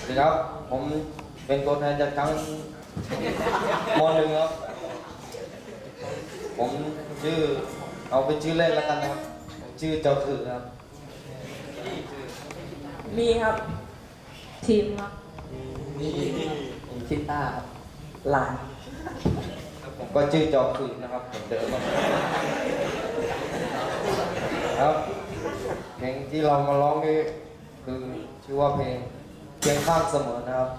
สวัสดีครับ ผมเป็นตัวแทนจากทั้งมหนึ่งครับ ผมชื่อ เอาเป็นชื่อเล่นแล้วกันนะครับผมชื่อเจ้าคือครับ มีครับ ทีมครับผมชิต้าครับหลาน ผมก็ชื่อจอคือนะครับเหมือนเดิมครับครับเพลงที่เรามาร้องนี่คือชื่อว่าเพลง เคียงข้างเสมอนะครับ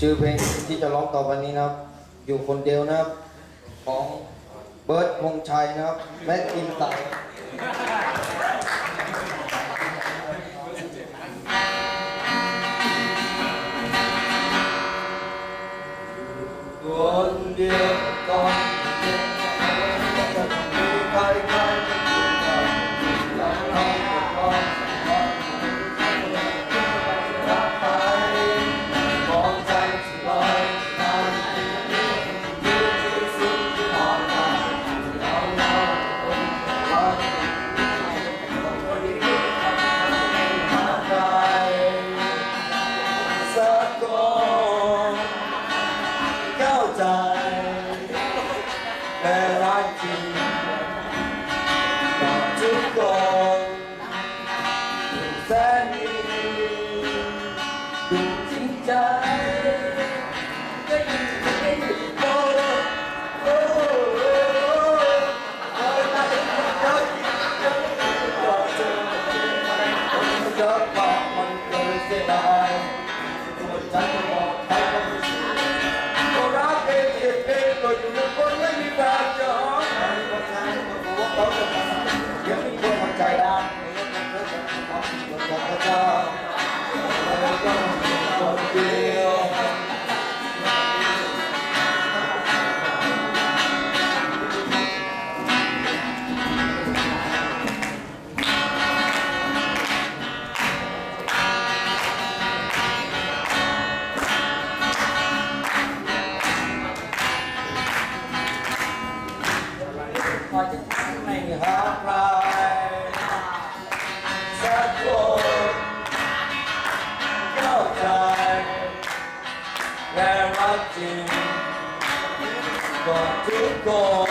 ชื่อเพลงที่จะร้องต่อไปนี้นะครับ อยู่คนเดียวนะครับ ของเบิร์ดมงชัยนะครับแมทอินไต่ Thank you. romantico.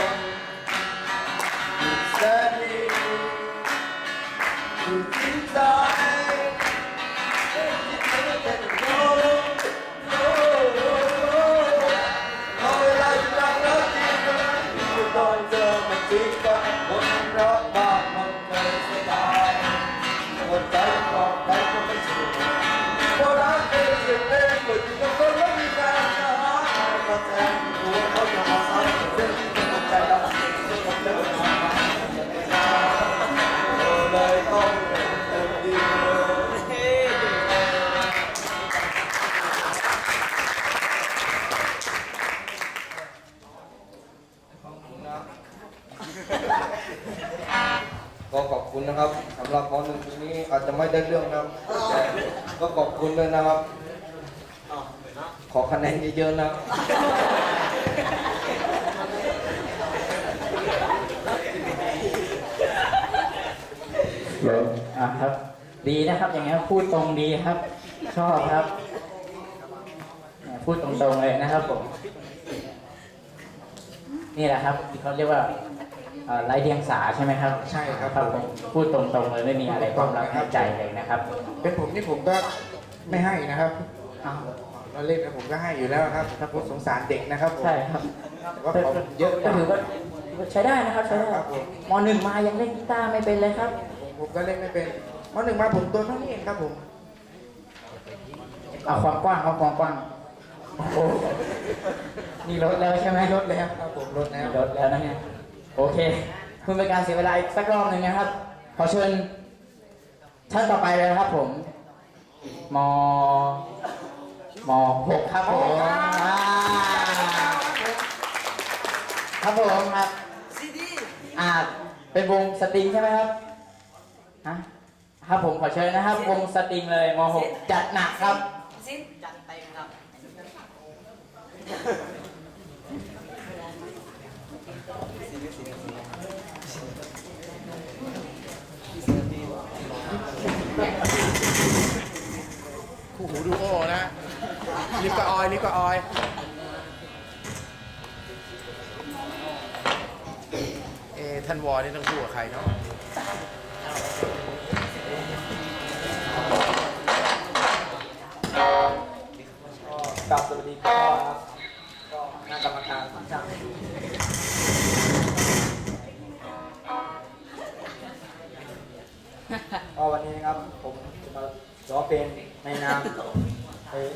จจะไม่ได้เรื่องนะครับแต่ก็ขอบคุณด้วยนะครับ ขอคะแนนเยอะๆนะครับอะครับ ดีนะครับ อย่างเงี้ยพูดตรงดีครับ ชอบครับเนี่ยพูดตรงๆเลยนะครับผม นี่แหละครับที่เขาเรียกว่า เอ่อไร้เดียงสาใช่ไหมครับใช่ครับครับผมพูดตรงๆเลยไม่มีอะไรความลับในใจเลยนะครับเป็นผมนี่ผมก็ไม่ให้นะครับอ้าวเราเล่นนะผมก็ให้อยู่แล้วครับถ้าผมสงสารเด็กนะครับผมใช่ครับแต่ว่าผมเยอะก็ถือว่าใช้ได้นะครับใช้ได้ครับผมมหนึ่งมายังเล่นกีตาร์ไม่เป็นเลยครับผมผมก็เล่นไม่เป็นมหนึ่งมาผมตัวเท่านี้เองครับผมเอาความกว้างเอาความกว้างโอ้โหนี่ลดแล้วใช่ไหมลดแล้วครับผมลดแล้ว ลดแล้วนะเนี่ย โอเคเพื่อเป็นการเสียเวลาอีกสักรอบหนึ่งนะครับ ขอเชิญท่านต่อไปเลยนะครับผมมมหกครับผมอ่าครับผมครับอ่าเป็นวงสตริงใช่ไหมครับฮะครับผมขอเชิญนะครับ วงสตริงเลยมหกจัดหนักครับ สิ้นจัดเต็มครับ คู่หูดูโอนะลิปกับออยลิปกับออยเอะ ท่านวอนี่ต้องคู่กับใครเนาะกับสวัสดีก็ก็คณะกรรมการทุกท่านก็วันนี้นะครับผมจะมาร้องเพลงในนามเอ่อ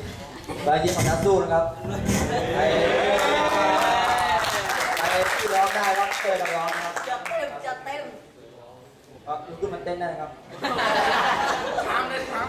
บายิมของนักสู้นะครับใครใครที่ร้องได้ก็เชิญมาร้องนะครับ จะเต็มจะเต็ม ก็ลุกขึ้นมาเต้นได้ครับถามเลยถาม